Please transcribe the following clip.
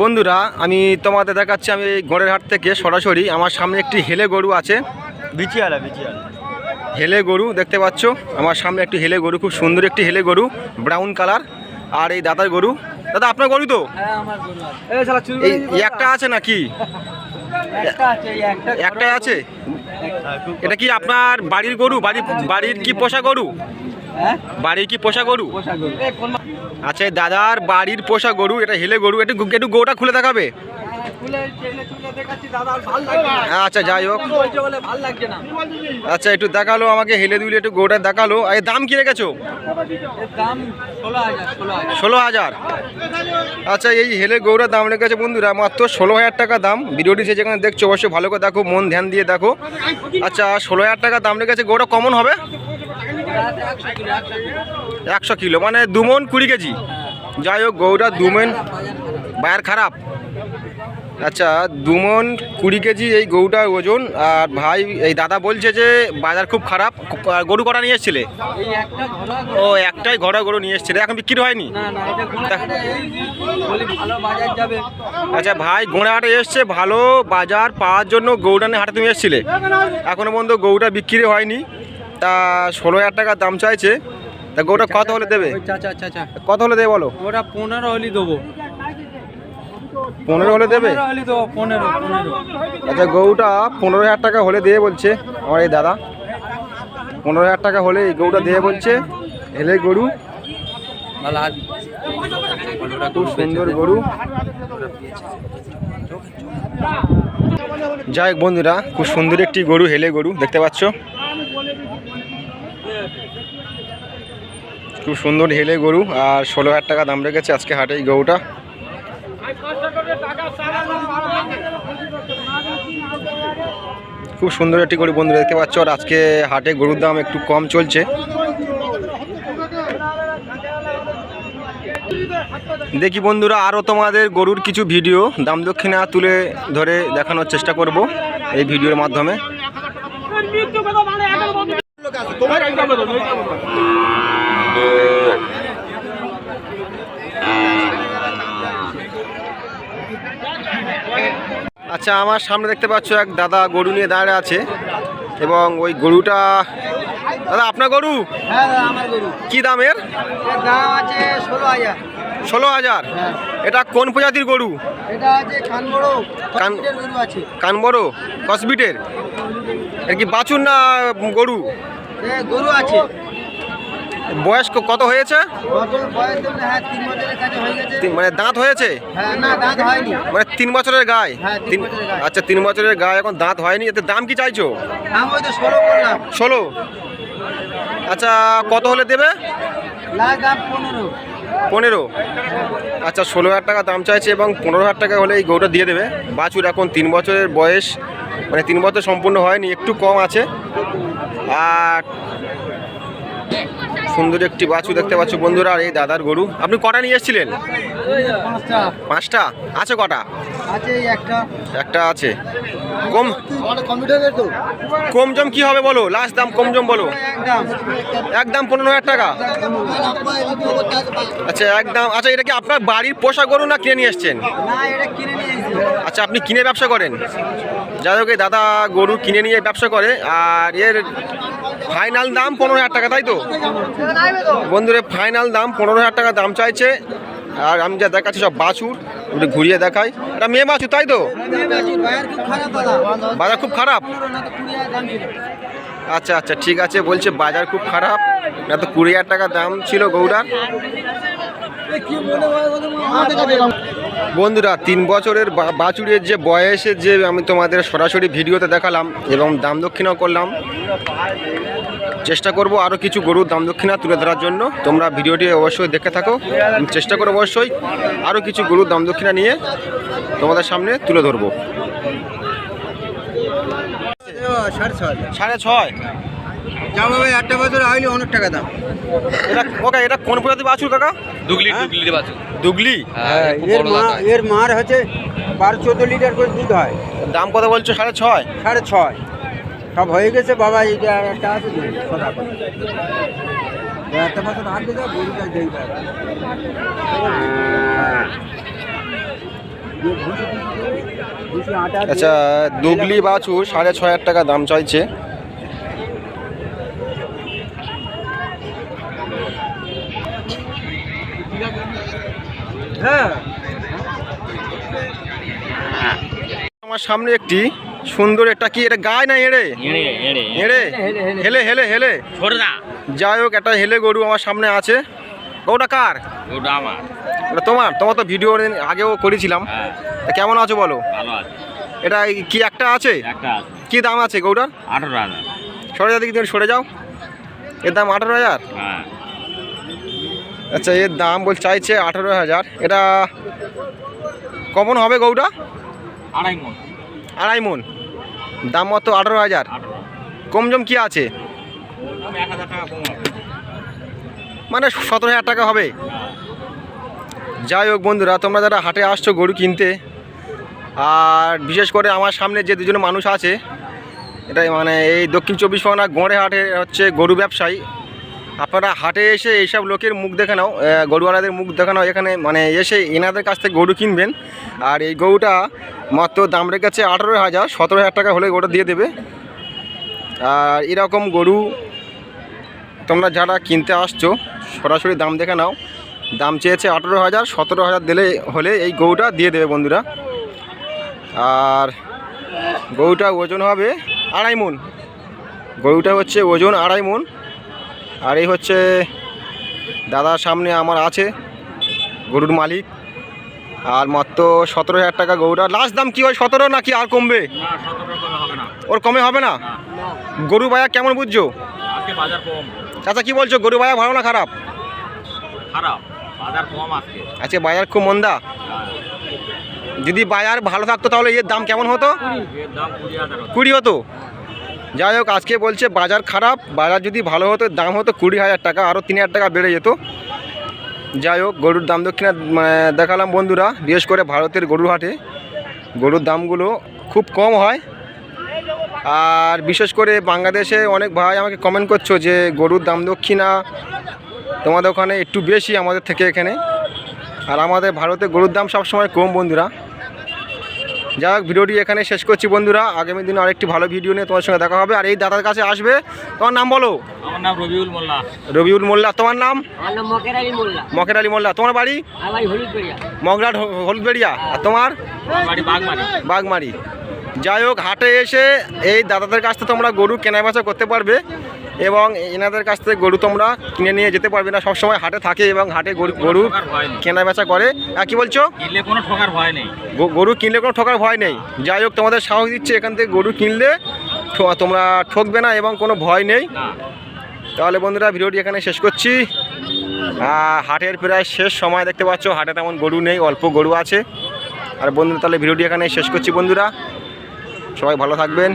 বন্ধুরা আমি তোমাদের দেখাচ্ছি আমি এই গড়ের হাট থেকে সরাসরি আমার সামনে একটি হেলে গরু আছে। বিচিয়ালা বিচিয়ালা। হেলে গরু দেখতে পাচ্ছ? আমার সামনে একটি হেলে গরু খুব সুন্দর একটি হেলে গরু ব্রাউন কালার আর এই দাদার গরু। দাদা আপনার গরু তো? হ্যাঁ আমার গরু আছে। এই এই একটা আছে নাকি? একটা আছে একটাই আছে? এটা কি আপনার বাড়ির গরু? বাড়ির বাড়ির কি পোষা গরু? হ্যাঁ বাড়ির কি পোষা গরু? গরু। আচ্ছা দাদার বাড়ির পোষা গরু এটা হেলে গরু একটু একটু গরুটা খুলে দেখাবে? না। আচ্ছা যাই হোক। আচ্ছা একটু দেখাল আমাকে হেলে দুলে একটু গরুটা দেখাল। আর এর দাম কি রেখেছো? ষোলো হাজার আচ্ছা এই হেলে গৌড়ার দাম রেখেছে বন্ধুরা মাত্র ষোলো হাজার টাকা দাম। ভিডিওটি সে যেখানে দেখছ অবশ্যই ভালো করে দেখো মন ধ্যান দিয়ে দেখো। আচ্ছা ষোলো হাজার টাকা দাম রেখেছে গৌড়া কমন হবে? একশো কিলো মানে দুমন কুড়ি কেজি। যাই হোক গৌড়া দুমন বায়ার খারাপ। আচ্ছা দুমন কুড়ি কেজি এই গরুটার ওজন, আর ভাই, এই দাদা বলছে যে বাজার খুব খারাপ গরু কটা নিয়ে এসেছিলে? ও, একটাই ঘোড়া গরু নিয়ে এসেছিলে, এখন বিক্রি হয়নি? আচ্ছা ভাই গোড়াহাটে এসছে, ভালো বাজার পাওয়ার জন্য গৌড়ানে হাটে তুমি এসেছিলে। এখনও পর্যন্ত গৌটা বিক্রি হয়নি। তা ষোলো হাজার টাকা দাম চাইছে। তা গৌটা কত হলে দেবে? কত হলে দেবে বলো? ওটা পনেরো হলি দেবো। পনেরো হলে দেবে? আচ্ছা গৌটা পনেরো হাজার টাকা হলে দিয়ে বলছে আমার এই দাদা। পনেরো হাজার টাকা হলে এই গরুটা দিয়ে বলছে এলে গরু। খুব সুন্দর গরু। যাই হোক বন্ধুরা খুব সুন্দর একটি গরু হেলে গরু দেখতে পাচ্ছ? খুব সুন্দর হেলে গরু, আর ষোলো হাজার টাকা দাম রেখেছে আজকে হাটে এই গরুটা। খুব সুন্দর একটি গরু বন্ধু দেখতে পাচ্ছ, আর আজকে হাটে গরুর দাম একটু কম চলছে। দেখি বন্ধুরা আরও তোমাদের গরুর কিছু ভিডিও দাম দক্ষিণা তুলে ধরে দেখানোর চেষ্টা করব এই ভিডিওর মাধ্যমে। আচ্ছা আমার সামনে দেখতে পাচ্ছ এক দাদা গরু নিয়ে দাঁড়িয়ে আছে এবং ওই গরুটা দাদা আপনার গরু? হ্যাঁ কি দামের দাম আছে ষোলো হাজার। ষোলো হাজার? হ্যাঁ। এটা কোন প্রজাতির গরু? কান বড় কান- কান গরু আছে। কান বড় কসবিটের? এর কি বাছুর না গরু? গরু আছে। বয়স কত হয়েছে? হ্যাঁ হয়ে মানে দাঁত হয়েছে? হ্যাঁ মানে তিন বছরের গায়ে। আচ্ছা তিন বছরের গায়ে এখন দাঁত হয়নি, এতে দাম কি চাইছো? ষোলো। আচ্ছা কত হলে দেবে? পনেরো। আচ্ছা ষোলো হাজার টাকা দাম চাইছে এবং পনেরো হাজার টাকা হলে এই গরুটা দিয়ে দেবে। বাছুর এখন তিন বছরের বয়স মানে তিন বছর সম্পূর্ণ হয়নি, একটু কম আছে। আর সুন্দর একটি বাছু দেখতে পাচ্ছ বন্ধুরা আর এই দাদার গরু। আপনি কটা নিয়ে এসেছিলেন? পাঁচটা। আছে কটা? একটা। আছে। কম কম জম কি হবে বলো? লাস্ট দাম কম জম বলো। একদম। পনেরো হাজার টাকা। আচ্ছা একদম আচ্ছা এটা কি আপনার বাড়ির পোষা গরু না কিনে নিয়ে এসছেন? আচ্ছা আপনি কিনে ব্যবসা করেন? যাই হোক এই দাদা গরু কিনে নিয়ে ব্যবসা করে আর এর ফাইনাল দাম পনেরো হাজার টাকা, তাই তো? বন্ধুরে, ফাইনাল দাম পনেরো হাজার টাকা দাম চাইছে। আর আমি যা দেখাচ্ছি সব বাছুর, একটু ঘুরিয়ে দেখাই। এটা মেয়ে বাছুর, তাই তো? বাজার খুব খারাপ? আচ্ছা আচ্ছা ঠিক আছে, বলছে বাজার খুব খারাপ। না তো কুড়ি হাজার টাকা দাম ছিল গৌড়ার বন্ধুরা তিন বছরের বা- বাছুরের যে বয়সের যে আমি তোমাদের সরাসরি ভিডিওতে দেখালাম এবং দাম দক্ষিণাও করলাম চেষ্টা করব আরও কিছু গরুর দাম দক্ষিণা তুলে ধরার জন্য। তোমরা ভিডিওটি অবশ্যই দেখে থাকো। চেষ্টা করব অবশ্যই আরও কিছু গরুর দাম দক্ষিণা নিয়ে তোমাদের সামনে তুলে ধরবো। সাড়ে ছয় সাড়ে ছয়? যা একটা বছর হয়নি অনেক টাকা দাম। এটা ওকে এটা কোন প্রজাতি বাছুর কাকা? দুগলি দুগলি বাছুর। দুগলি? হ্যাঁ এর মা এর মার হচ্ছে বারো চোদ্দ লিটার করে দুধ হয়। দাম কত বলছো? সাড়ে ছয়? সাড়ে ছয়। সব হয়ে গেছে বাবা এই যে একটা আছে সদা করে। একটা বছর আগে যা গরুটা যেই আচ্ছা দুগলি বাছুর সাড়ে ছয় হাজার টাকা দাম চাইছে। হ্যাঁ। আমার সামনে একটি সুন্দর একটা কি এটা গায় না এড়ে? এড়ে হেলে হেলে হেলে। যাই হোক একটা হেলে গরু আমার সামনে আছে। ওটা কার? ওটা আমার। ওটা তোমার? তোমার তো ভিডিও আগেও করেছিলাম। হ্যাঁ। কেমন আছো বলো? এটা কি একটা আছে? কি দাম আছে গরুটার? আঠারো হাজার। সরে যাও সরে যাও। এর দাম আঠারো হাজার? হ্যাঁ। আচ্ছা এর দাম বল চাইছে আঠারো হাজার। এটা কমন হবে গরুটা? আড়াই মন। আড়াই মন। দাম মতো আঠারো হাজার। কমজম কি আছে? মানে সতেরো হাজার টাকা হবে। যাই হোক বন্ধুরা তোমরা যারা হাটে আসছো গরু কিনতে আর বিশেষ করে আমার সামনে যে দুজন মানুষ আছে এটা মানে এই দক্ষিণ চব্বিশ পরগনা গোঁড়ে হাটে হচ্ছে গরু ব্যবসায়ী আপনারা হাটে এসে এইসব লোকের মুখ দেখে নাও গরুওয়ালাদের মুখ দেখে নাও, এখানে মানে এসে এনাদের কাছ থেকে গরু কিনবেন। আর এই গরুটা মাত্র দাম রেখেছে আঠারো হাজার, সতেরো হাজার টাকা হলে গরুটা দিয়ে দেবে। আর এরকম গরু তোমরা যারা কিনতে আসছো, সরাসরি দাম দেখে নাও। দাম চেয়েছে আঠেরো হাজার, সতেরো হাজার দিলে হলে এই গরুটা দিয়ে দেবে বন্ধুরা। আর গরুটা ওজন হবে আড়াই মন। গরুটা হচ্ছে ওজন আড়াই মন। আর এই হচ্ছে দাদার সামনে আমার আছে গরুর মালিক। আর মাত্র সতেরো হাজার টাকা গরুটা। লাস্ট দাম কী হয় সতেরো নাকি আর কমবে? ওর কমে হবে না? গরু বায়া কেমন বুঝছ? চাচা কি বলছো? গরু বায়া ভালো না খারাপ? খারাপ। বাজার কম আজকে। আজকে বাজার খুব মন্দা। যদি বাজার ভালো থাকতো তাহলে এর দাম কেমন হতো। কুড়ি হতো? যাই হোক, আজকে বলছে বাজার খারাপ, বাজার যদি ভালো হতো, দাম হতো কুড়ি হাজার টাকা আরও তিন হাজার টাকা বেড়ে যেত। যাই হোক, গরুর দাম দক্ষিণা মানে দেখালাম বন্ধুরা, বিশেষ করে ভারতের গরুর হাটে, গরুর দামগুলো খুব কম হয়। আর বিশেষ করে বাংলাদেশে অনেক ভাই আমাকে কমেন্ট করছ যে গরুর দাম দক্ষিণা তোমাদের ওখানে একটু বেশি আমাদের থেকে এখানে। আর আমাদের ভারতে গরুর দাম সবসময় কম বন্ধুরা। যাই হোক ভিডিওটি এখানে শেষ করছি বন্ধুরা। আগামী দিনে আরেকটি ভালো ভিডিও নিয়ে তোমার সঙ্গে দেখা হবে। আর এই দাদার কাছে আসবে। তোমার নাম বলো? আমার নাম রবিউল মোল্লা। রবিউল মোল্লা। তোমার নাম? মকের আলী মোল্লা। মকের আলী মোল্লা। তোমার বাড়ি? আমার হলুদ বেড়িয়া মগরাট হলুদবেড়িয়া। আর তোমার? বাঘমারি বাগমারি। বাগমারি। যাই হোক হাটে এসে এই দাদাদের কাছ থেকে তোমরা গরু কেনা বেচা করতে পারবে এবং এনাদের কাছ থেকে গরু তোমরা কিনে নিয়ে যেতে পারবে না। সবসময় হাটে থাকে এবং হাটে গরু কেনা বেচা করে। আর কি বলছো? কিনলে কোনো ঠকার ভয় নেই। গরু কিনলে কোনো ঠকার ভয় নেই। যাই হোক তোমাদের সাহস দিচ্ছে এখান থেকে গরু কিনলে তোমরা ঠকবে না এবং কোনো ভয় নেই। তাহলে বন্ধুরা ভিডিওটি এখানে শেষ করছি। হাটের প্রায় শেষ সময় দেখতে পাচ্ছ হাটে তেমন গরু নেই অল্প গরু আছে। আর বন্ধুরা তাহলে ভিডিওটি এখানে শেষ করছি বন্ধুরা। সবাই ভালো থাকবেন।